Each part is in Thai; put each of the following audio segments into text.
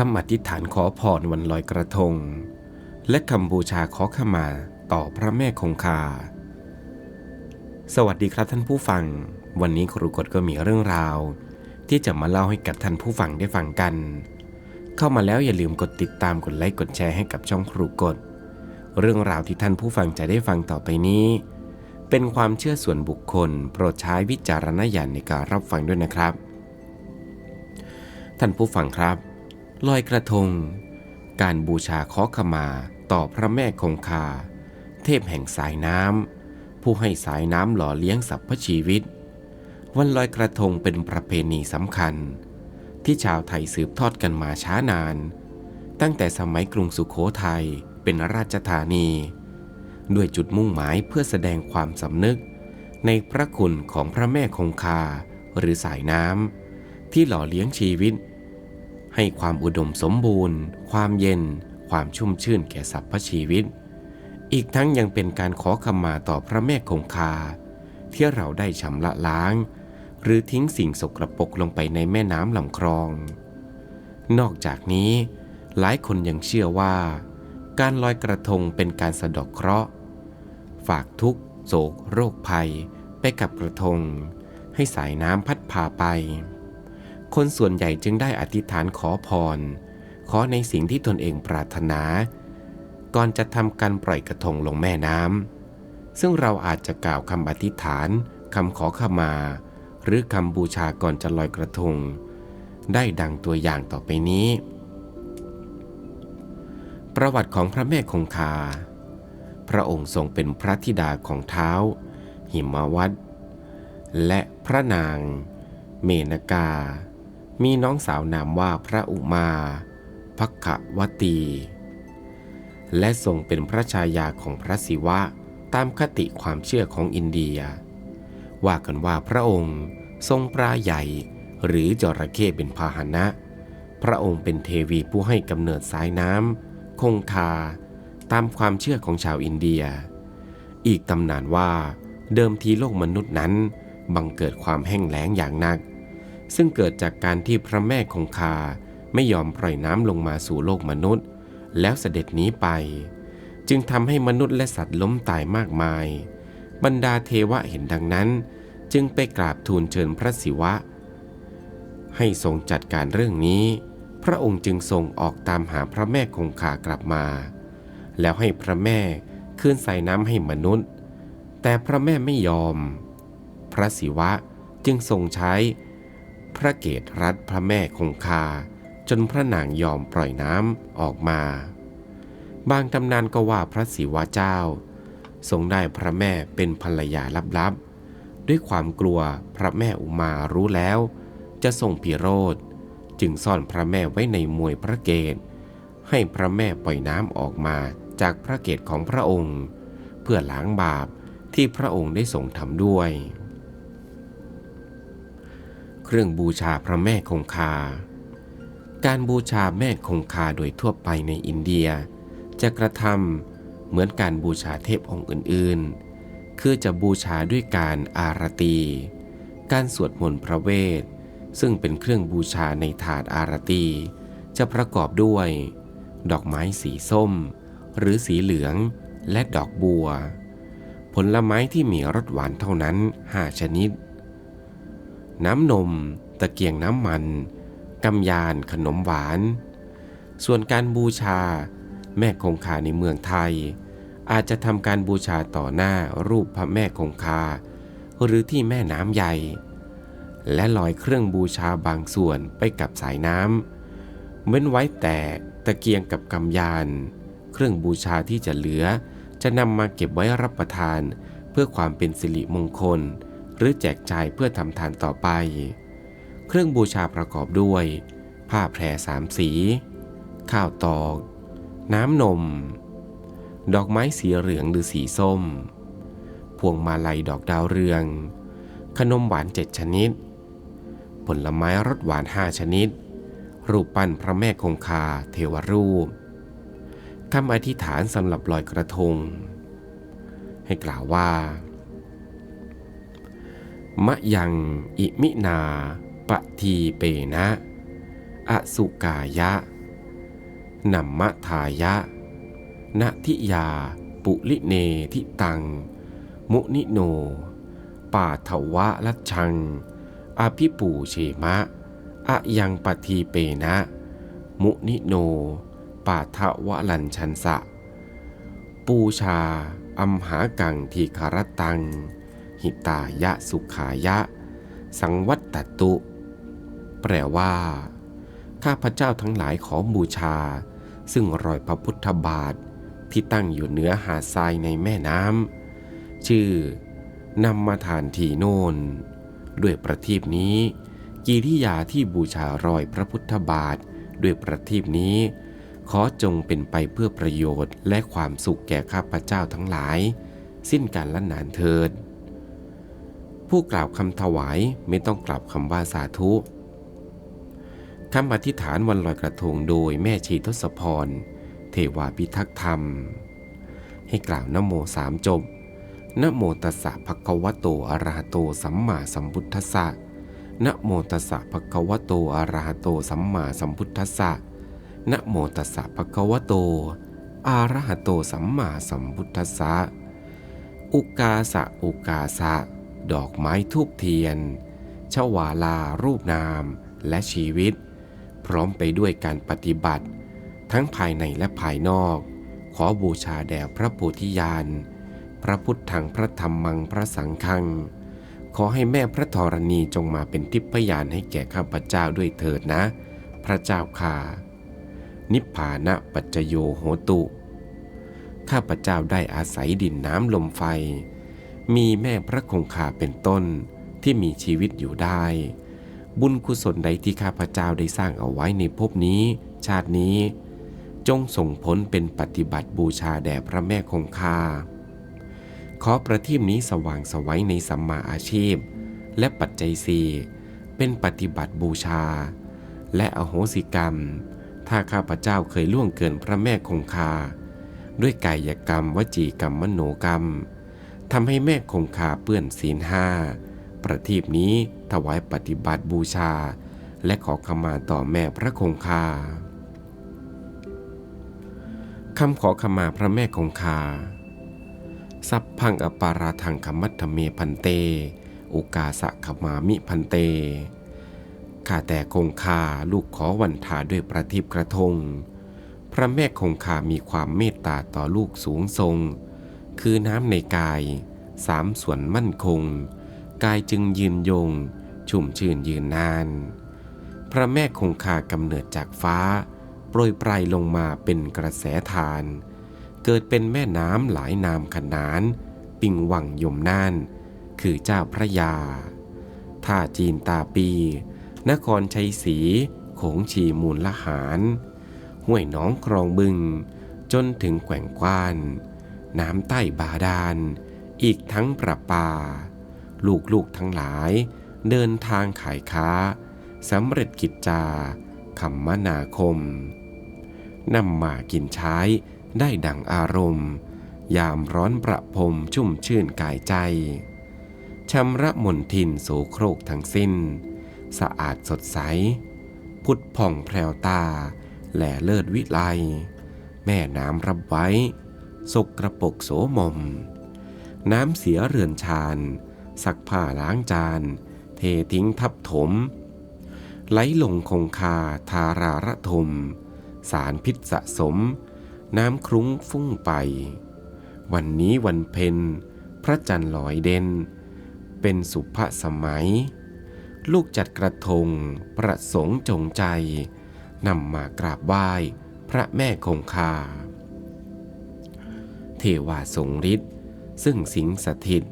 คำอธิษฐานขอพรวันลอยกระทง และคำบูชาขอขมาต่อพระแม่คงคา สวัสดีครับท่านผู้ฟัง วันนี้ครูกฎก็มีเรื่องราว ที่จะมาเล่าให้กับท่านผู้ฟังได้ฟังกัน เข้ามาแล้วอย่าลืมกดติดตามกดไลค์กดแชร์ให้กับช่องครูกฎเรื่องราวที่ท่านผู้ฟังจะได้ฟังต่อไปนี้ เป็นความเชื่อส่วนบุคคล โปรดใช้วิจารณญาณในการรับฟังด้วยนะครับ ท่านผู้ฟังครับ ลอยกระทง การบูชาขอขมาต่อพระแม่คงคา เทพแห่งสายน้ำผู้ให้สายน้ำหล่อเลี้ยงสรรพชีวิต วันลอยกระทงเป็นประเพณีสำคัญ ที่ชาวไทยสืบทอดกันมาช้านาน ตั้งแต่สมัยกรุงสุขโขทัยเป็นราชธานี ด้วยจุดมุ่งหมายเพื่อแสดงความสำนึก ในพระคุณของพระแม่คงคาหรือสายน้ำที่หล่อเลี้ยงชีวิต ให้ความอุดมสมบูรณ์ ความเย็น ความชุ่มชื่นแก่สรรพชีวิต อีกทั้งยังเป็นการขอขมาต่อพระแม่คงคา ที่เราได้ชำระล้าง หรือทิ้งสิ่งสกรปรกลงไปในแม่น้ำลำคลอง นอกจากนี้ หลายคนยังเชื่อว่า การลอยกระทงเป็นการสะดอกเคราะห์ ฝากทุกโศกโรคภัย ไปกับกระทง ให้สายน้ำพัดพาไป คนส่วนใหญ่จึงได้อธิษฐานขอพร ขอในสิ่งที่ตนเองปรารถนา ก่อนจะทำการปล่อยกระทงลงแม่น้ำซึ่งเราอาจจะกล่าวคำอธิษฐานคำขอขมา หรือคำบูชาก่อนจะลอยกระทง ได้ดังตัวอย่างต่อไปนี้ ประวัติของพระแม่คงคา พระองค์ทรงเป็นพระธิดาของเท้า หิมวัตและพระนาง เมนกา มีน้องสาวนามว่าพระอุมาพักขวตี และทรงเป็นพระชายาของพระศิวะตามคติความเชื่อของอินเดีย ว่ากันว่าพระองค์ทรงปลาใหญ่หรือจระเข้เป็นพาหนะ พระองค์เป็นเทวีผู้ให้กำเนิดสายน้ำคงคา ตามความเชื่อของชาวอินเดีย อีกตำนานว่าเดิมทีโลกมนุษย์นั้นบังเกิดความแห้งแล้งอย่างหนัก ซึ่งเกิดจากการที่พระแม่คงคาไม่ยอมปล่อยน้ำลงมาสู่โลกมนุษย์ แล้วเสด็จหนีไป จึงทำให้มนุษย์และสัตว์ล้มตายมากมาย บรรดาเทวะเห็นดังนั้น จึงไปกราบทูลเชิญพระศิวะ ให้ทรงจัดการเรื่องนี้ พระองค์จึงทรงออกตามหาพระแม่คงคากลับมา แล้วให้พระแม่คืนใส่น้ำให้มนุษย์ แต่พระแม่ไม่ยอม พระศิวะจึงทรงใช้ พระเกศรัดพระแม่คงคา จนพระนางยอมปล่อยน้ำออกมา บางตำนานก็ว่าพระศิวะเจ้า ทรงได้พระแม่เป็นภรรยาลับๆ ด้วยความกลัวพระแม่อุมารู้แล้ว จะส่งพิโรธ จึงซ่อนพระแม่ไว้ในมวยพระเกศให้พระแม่ปล่อยน้ำออกมาจากพระเกศของพระองค์ เพื่อล้างบาปที่พระองค์ได้ทรงทำด้วย เครื่องบูชาพระแม่คงคา การบูชาแม่คงคาโดยทั่วไปในอินเดีย จะกระทำเหมือนการบูชาเทพองค์อื่นๆ คือจะบูชาด้วยการอารตี การสวดมนต์พระเวท ซึ่งเป็นเครื่องบูชาในถาดอารตี จะประกอบด้วย ดอกไม้สีส้ม หรือสีเหลืองและดอกบัว ผลไม้ที่มีรสหวานเท่านั้นห้าชนิด น้ำนม ตะเกียงน้ำมันกำยานขนมหวาน ส่วนการบูชา แม่คงคาในเมืองไทย อาจจะทำการบูชาต่อหน้ารูปพระแม่คงคา หรือที่แม่น้ำใหญ่ และลอยเครื่องบูชาบางส่วนไปกับสายน้ำเว้นไว้แต่ตะเกียงกับกำยาน เครื่องบูชาที่จะเหลือจะนำมาเก็บไว้รับประทานเพื่อความเป็นสิริมงคล หรือแจกจ่ายเพื่อทำทานต่อไป เครื่องบูชาประกอบด้วย ผ้าแพรสามสี ข้าวตอก น้ำนม ดอกไม้สีเหลืองหรือสีส้ม พวงมาลัยดอกดาวเรือง ขนมหวานเจ็ดชนิด ผลไม้รสหวานห้าชนิด รูปปั้นพระแม่คงคาเทวรูปคำอธิษฐานสำหรับลอยกระทง ให้กล่าวว่า มะยังอิมินาปะทีเปนะ อสุกายะนัมมะทายะณทิยา ปุลิเนทิตัง มุนิโน ป่าทวะลัชัง อภิปูเชมะ อะยังปทีเปนะ มุนิโน ป่าทวะลันชันสะ ปูชา อัมหากังทีคารตัง หิตายะสุขายะ สังวัตตตุ แปลว่า ข้าพเจ้าทั้งหลายขอบูชา ซึ่งรอยพระพุทธบาทที่ตั้งอยู่เหนือหาดทรายในแม่น้ำชื่อนำมาทานทีโนนด้วยประทีปนี้กิริยาที่บูชารอยพระพุทธบาทด้วยประทีปนี้ ขอจงเป็นไปเพื่อประโยชน์และความสุขแก่ข้าพเจ้าทั้งหลาย สิ้นการละนานเถิด ผู้กล่าวคำถวายไม่ต้องกล่าวคำว่าสาธุคำอธิษฐานวันลอยกระทงโดยแม่ชีทศพร เทวาพิทักษ์ธรรม ให้กล่าวนโมสามจบนโมตัสสะภะคะวะโตอะระหะโตสัมมาสัมพุทธัสสะนโมตัสสะภะคะวะโตอะระหะโตสัมมาสัมพุทธัสสะนโมตัสสะภะคะวะโตอะระหะโตสัมมาสัมพุทธัสสะอุกาสะอุกาสะ ดอกไม้ทูบเทียนชวาลารูปนามและชีวิต พร้อมไปด้วยการปฏิบัติ ทั้งภายในและภายนอก ขอบูชาแด่พระโพธิญาณ พระพุทธังพระธรรมังพระสังฆัง ขอให้แม่พระธรณีจงมาเป็นทิพยานให้แก่ข้าพเจ้าด้วยเถิดนะ พระเจ้าค่านิพพานะปัจจโยโหตุ ข้าพเจ้าได้อาศัยดินน้ำลมไฟ มีแม่พระคงคาเป็นต้นที่มีชีวิตอยู่ได้ บุญกุศลใดที่ข้าพเจ้าได้สร้างเอาไว้ในภพนี้ ชาตินี้ จงส่งผลเป็นปฏิบัติบูชาแด่พระแม่คงคา ขอประทีปนี้สว่างสวัยในสัมมาอาชีพ และปัจจัยสี่เป็นปฏิบัติบูชา และอโหสิกรรม ถ้าข้าพเจ้าเคยล่วงเกินพระแม่คงคา ด้วยกายกรรม วจีกรรมมโนกรรม ทำให้แม่คงคาเปื้อนศีลห้าประทีปนี้ถวายปฏิบัติบูชา และขอขมาต่อแม่พระคงคาคำขอขมาพระแม่คงคา สัพพังอปาราทังขมัตถเมพันเต อุกาสะขมามิพันเต ข้าแต่คงคาลูกขอวันทาด้วยประทีปกระทง พระแม่คงคามีความเมตตาต่อลูกสูงทรง คือน้ำในกายสามส่วนมั่นคง กายจึงยืนยง ชุ่มชื่นยืนนาน พระแม่คงคากำเนิดจากฟ้า โปรยปลายลงมาเป็นกระแสทาน เกิดเป็นแม่น้ำหลายนามขนาน ปิงวังยมน่าน คือเจ้าพระยา ท่าจีนตาปี นครชัยศรีโขงชีมูลละหาร ห้วยหนองครองบึง จนถึงแกว่งกว้าน น้ำใต้บาดาล อีกทั้งประปา ลูกๆทั้งหลาย เดินทางขายค้าสำเร็จกิจจาคำมนาคมนำมากินใช้ได้ดังอารมณ์ ยามร้อนประพรมชุ่มชื่นกายใจชำระมนทินโสโครกทั้งสิ้น สะอาดสดใส พุทธผ่องแพรวตา แหล่เลิศวิไล แม่น้ำรับไว้ สกกระปกโสมม น้ำเสียเรือนชานซักผ้าล้างจาน เททิ้งทับถม ไหลลงคงคาทาราระทม สารพิษสะสม น้ำครุ้งฟุ้งไป วันนี้วันเพ็ญพระจันทร์ลอยเด่นเป็นสุภสมัย ลูกจัดกระทง ประสงค์จงใจนำมากราบไหว้ พระแม่คงคา เทวาทรงฤทธิ์ซึ่งสิงสถิต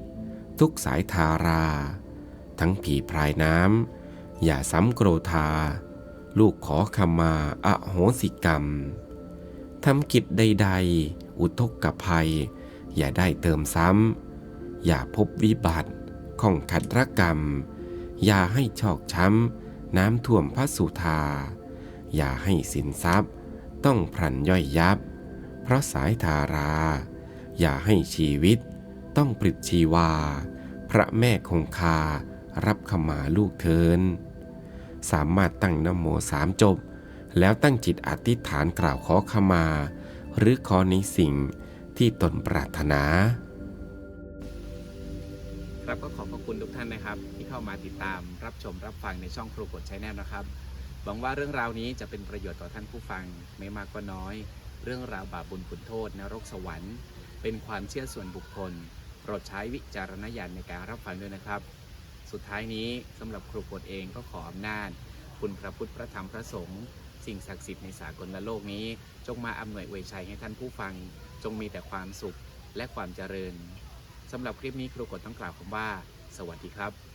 ทุกสายทารา ทั้งผีพรายน้ำอย่าซ้ำโกรธา ลูกขอขมาอโหสิกรรมทำกิจใดๆ อุทกกภัย อย่าได้เติมซ้ำ อย่าพบวิบัติข้องขัดรกรรม อย่าให้ชอกช้ำ น้ำท่วมพระสุธา อย่าให้สินทรัพย์ ต้องพลันย่อยยับ เพราะสายทารา อย่าให้ชีวิตต้องปลิดชีวา พระแม่คงคารับขมาลูกเทิน สามารถตั้งนโมสามจบ แล้วตั้งจิตอธิษฐานกล่าวขอขมา หรือขอในสิ่งที่ตนปรารถนา ครับก็ขอบพระคุณทุกท่านนะครับ ที่เข้ามาติดตามรับชมรับฟังในช่องครูกดใช้แนลนะครับหวังว่าเรื่องราวนี้จะเป็นประโยชน์ต่อท่านผู้ฟังไม่มากก็น้อย เรื่องราวบาปบุญคุณโทษนรกสวรรค์ เป็นความเชื่อส่วนบุคคล โปรดใช้วิจารณญาณในการรับฟังด้วยนะครับ สุดท้ายนี้สำหรับครูกดเองก็ขออำนาจ คุณพระพุทธพระธรรมพระสงฆ์สิ่งศักดิ์สิทธิ์ในสากลโลกนี้ จงมาอำนวยอวยชัยให้ท่านผู้ฟัง จงมีแต่ความสุขและความเจริญสำหรับคลิปนี้ครูกดต้องกล่าวคำว่า สวัสดีครับ